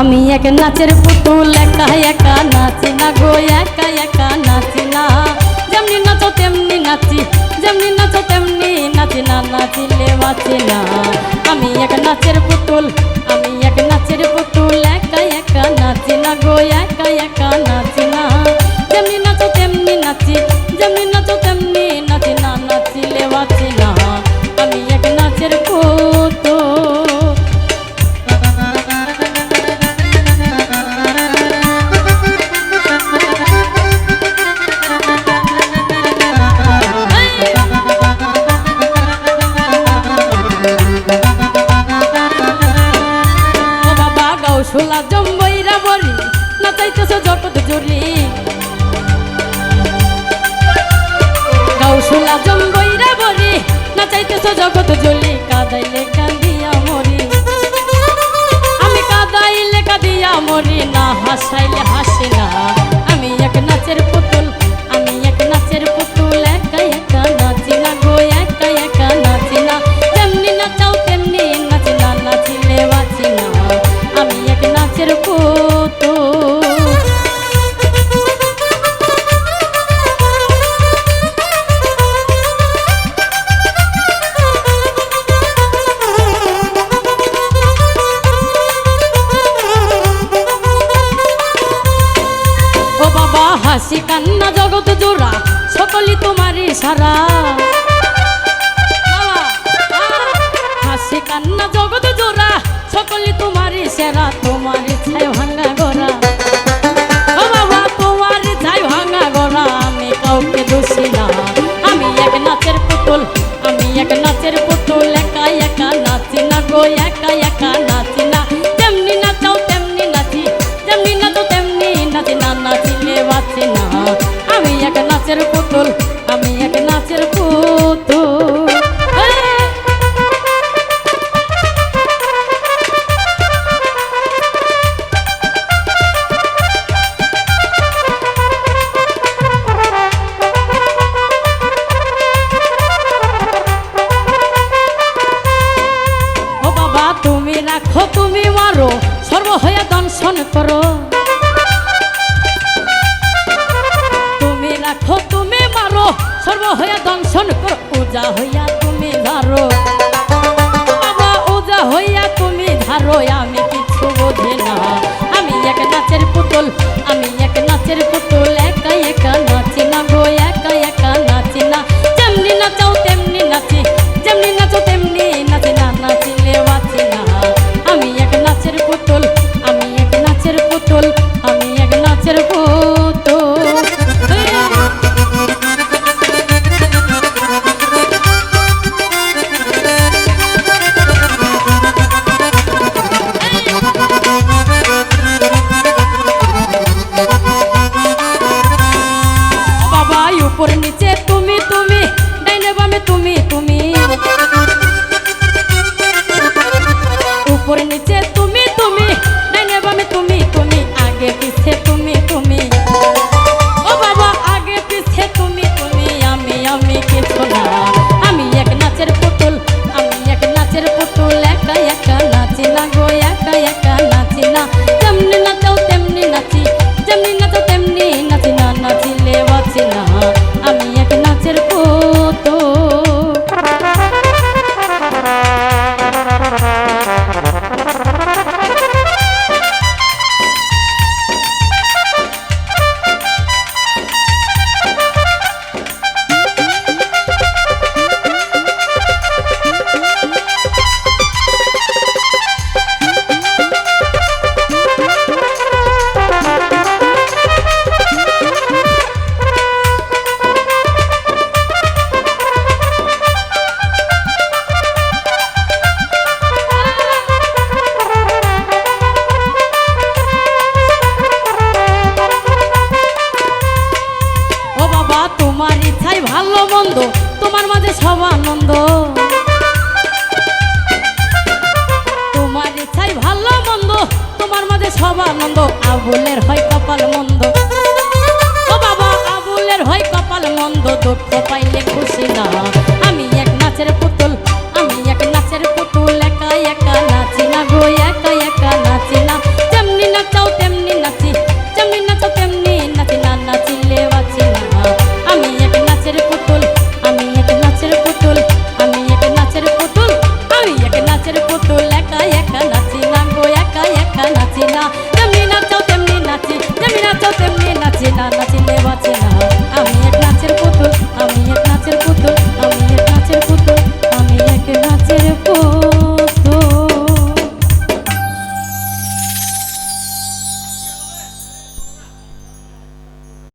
আমি এক নাচের পুতুল, একা একা নাচি না গো, একা একা নাচি না। যেমনি নাচো তেমনি নাচি, যেমনি নাচো তেমনি নাচি না, নাচিলে বাঁচি না। আমি এক নাচের পুতুল, আমি এক নাচের পুতুল, একা একা নাচি না গো, একা একা নাচি বরি না চাইতেছ জটক জরি গাও শোনা জঙ্গইরা বরি না চাইতেছ জগত জলি কাদাইলে আসি কান্না জগৎ জোড়া সকলি তোমারই সারা। কাচের পুতুল। সর্ব হইয়া দংশন কর ওজা হইয়া তুমি ধারো। বাবা ওজা হইয়া তুমি ধারো মন্দ তোমার ইচ্ছাই ভালো মন্দ, তোমার মাঝে সব আনন্দ। আবুলের হয় কপাল মন্দ। ও বাবা, আবুলের হয় কপাল মন্দ, দুঃখ পাইলে খুশি না। আমি এক নাচের পুতুল